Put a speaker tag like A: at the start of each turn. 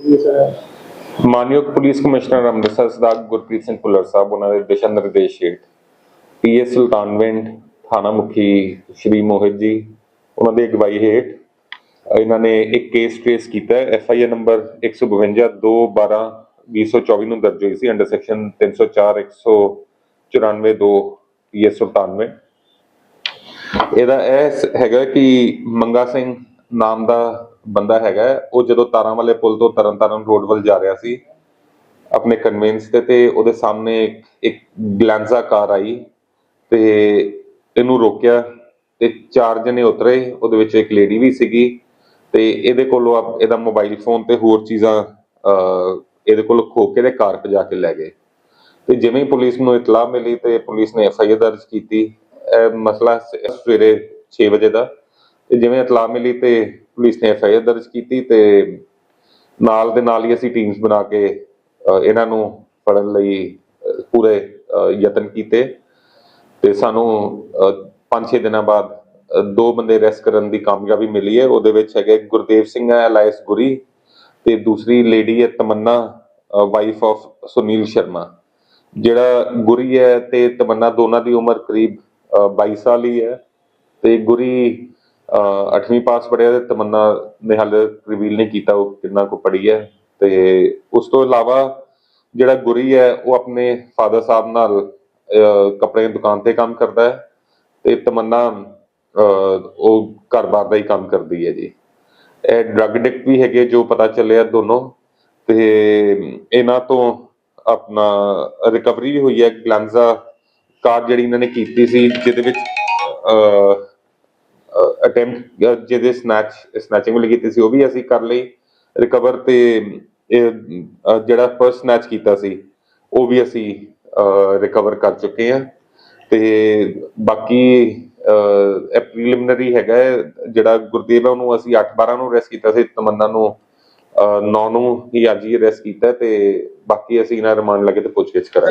A: ਜੀ ਸਰ
B: ਮਾਨਯੋਗ police commissioner Amritsar Sardar Gurpreet Singh Bhullar Sahib, ਉਹਨਾਂ ਦੇ ਦਿਸ਼ਾ ਨਿਰਦੇਸ਼ ਹੇਠ ਪੀਐਸ ਸੁਲਤਾਨਵਿੰਡ ਥਾਣਾ ਮੁਖੀ ਸ਼੍ਰੀ ਮੋਹਿਤ ਜੀ, ਉਹਨਾਂ ਦੀ ਅਗਵਾਈ ਹੇਠ ਇਹਨਾਂ ਨੇ ਇੱਕ ਕੇਸ ਟ੍ਰੇਸ ਕੀਤਾ ਐਫ ਆਈ ਆਰ ਨੰਬਰ 152 212 2024 ਨੂੰ ਦਰਜ ਹੋਈ ਸੀ ਅੰਡਰ ਸੈਕਸ਼ਨ 304 194 2 ਪੀਐਸ ਸੁਲਤਾਨਵਿੰਡ। ਇਹਦਾ ਇਹ ਹੈਗਾ ਕਿ ਮੰਗਾ ਸਿੰਘ ਨਾਮ ਦਾ ਬੰਦਾ ਹੈਗਾ ਉਹ ਜਦੋਂ ਤਾਰਾਂ ਵਾਲੇ ਪੁਲ ਤੋਂ ਤਰਨਤਾਰਨ ਰੋਡ ਵੱਲ ਜਾ ਰਿਹਾ ਸੀ ਆਪਣੇ ਕਨਵੈਂਸ ਤੇ ਤੇ ਉਹਦੇ ਸਾਹਮਣੇ ਇੱਕ- ਗਲੈਂਜ਼ਾ ਕਾਰ ਆਈ ਤੇ ਇਹਨੂੰ ਰੋਕਿਆ ਤੇ ਚਾਰ ਜਣੇ ਉਤਰੇ। ਉਹਦੇ ਵਿੱਚ ਇੱਕ ਲੇਡੀ ਵੀ ਸੀਗੀ ਤੇ ਇਹਦੇ ਕੋਲੋਂ ਇਹਦਾ ਮੋਬਾਈਲ ਫੋਨ ਤੇ ਹੋਰ ਚੀਜ਼ਾਂ ਅਹ, ਇਹਦੇ ਕੋਲ ਖੋ ਕੇ ਤੇ ਕਾਰ ਭਜਾ ਕੇ ਲੈ ਗਏ। ਤੇ ਜਿਵੇਂ ਹੀ ਪੁਲਿਸ ਨੂੰ ਇਤਲਾਹ ਮਿਲੀ ਤੇ ਪੁਲਿਸ ਨੇ ਐਫ ਆਈ ਆਰ ਦਰਜ ਕੀਤੀ ਇਹ ਮਸਲਾ ਸਵੇਰੇ 6 ਵਜੇ ਦਾ। ਤੇ ਜਿਵੇਂ ਇਤਲਾਹ ਮਿਲੀ ਤੇ ਪੁਲਿਸ ਨੇ ਐਫ ਆਈ ਆਰ ਦਰਜ ਕੀਤੀ ਤੇ ਨਾਲ ਦੇ ਨਾਲ ਹੀ ਅਸੀਂ ਟੀਮਸ ਬਣਾ ਕੇ ਇਹਨਾਂ ਨੂੰ ਫੜਨ ਲਈ ਪੂਰੇ ਯਤਨ ਕੀਤੇ ਤੇ ਸਾਨੂੰ 5-6 ਦਿਨਾਂ ਬਾਅਦ ਦੋ ਬੰਦੇ ਅਰੈਸਟ ਕਰਨ ਦੀ ਕਾਮਯਾਬੀ ਮਿਲੀ ਹੈ। ਉਹਦੇ ਵਿੱਚ ਹੈਗੇ ਗੁਰਦੇਵ ਸਿੰਘ ਹੈ ਅਲਾਇਸ ਗੁਰੀ ਤੇ ਦੂਸਰੀ ਲੇਡੀ ਹੈ ਤਮੰਨਾ ਵਾਈਫ ਆਫ ਸੁਨੀਲ ਸ਼ਰਮਾ। ਜਿਹੜਾ ਗੁਰੀ ਹੈ ਤੇ ਤਮੰਨਾ ਦੋਨਾਂ ਦੀ ਉਮਰ ਕਰੀਬ ਅ, 22 ਸਾਲ ਹੀ ਹੈ ਤੇ ਗੁਰੀ 8ਵੀਂ ਪਾਸ ਪੜਿਆ ਤੇ ਤਮੰਨਾ ਨੇ ਹਾਲੇ ਰਿਵੀਲ ਨਹੀਂ ਕੀਤਾ ਉਹ ਕਿੰਨਾ ਕੁ ਪੜ੍ਹੀ ਹੈ ਤੇ ਉਸ ਤੋਂ ਇਲਾਵਾ ਜਿਹੜਾ ਗੁਰੀ ਹੈ ਉਹ ਆਪਣੇ ਫਾਦਰ ਸਾਹਿਬ ਨਾਲ ਕੱਪੜੇ ਦੀ ਦੁਕਾਨ ਤੇ ਕੰਮ ਕਰਦਾ ਹੈ ਤੇ ਤਮੰਨਾ ਉਹ ਘਰ-ਬਾਰ ਦਾ ਹੀ ਕੰਮ ਕਰਦੀ ਹੈ ਜੀ। ਇਹ ਡਰੱਗ ਡਿਕ ਵੀ ਹੈਗੇ ਜੋ ਪਤਾ ਚੱਲਿਆ ਦੋਨੋਂ ਤੇ ਇਹਨਾਂ ਤੋਂ ਆਪਣਾ ਰਿਕਵਰੀ ਵੀ ਹੋਈ ਹੈ ਗਲੈਂਜ਼ਾ ਕਾਰ ਜਿਹੜੀ ਇਹਨਾਂ ਨੇ ਕੀਤੀ ਸੀ, ਜਿਹਦੇ ਵਿੱਚ ਅਟੈਂਪਟ ਜਿਹਦੇ ਸਨੈਚ ਸਨੈਚਿੰਗ ਵਾਲੀ ਕੀਤੀ ਸੀ, ਉਹ ਵੀ ਅਸੀਂ ਕਰ ਲਈ। ਰਿਕਵਰ ਤੇ ਜਿਹੜਾ ਫਰਸਟ ਸਨੈਚ ਕੀਤਾ ਸੀ, ਉਹ ਵੀ ਅਸੀਂ ਰਿਕਵਰ ਕਰ ਚੁੱਕੇ ਆ ਤੇ ਬਾਕੀ ਇਹ ਪ੍ਰੀਲਿਮਿਨਰੀ ਹੈਗਾ ਜਿਹੜਾ ਗੁਰਦੇਵ ਹੈ, ਉਹਨੂੰ ਅਸੀਂ 8-12 ਨੂੰ ਅਰੈਸਟ ਕੀਤਾ ਸੀ, ਤਮੰਨਾ ਨੂੰ 9 ਨੂੰ ਹੀ ਅੱਜ ਹੀ ਅਰੈਸਟ ਕੀਤਾ ਤੇ ਬਾਕੀ ਅਸੀਂ ਇਹਨਾਂ ਰਿਮਾਂਡ ਲਗੇ ਤੇ ਪੁੱਛਗਿੱਛ ਕਰਾਂਗੇ।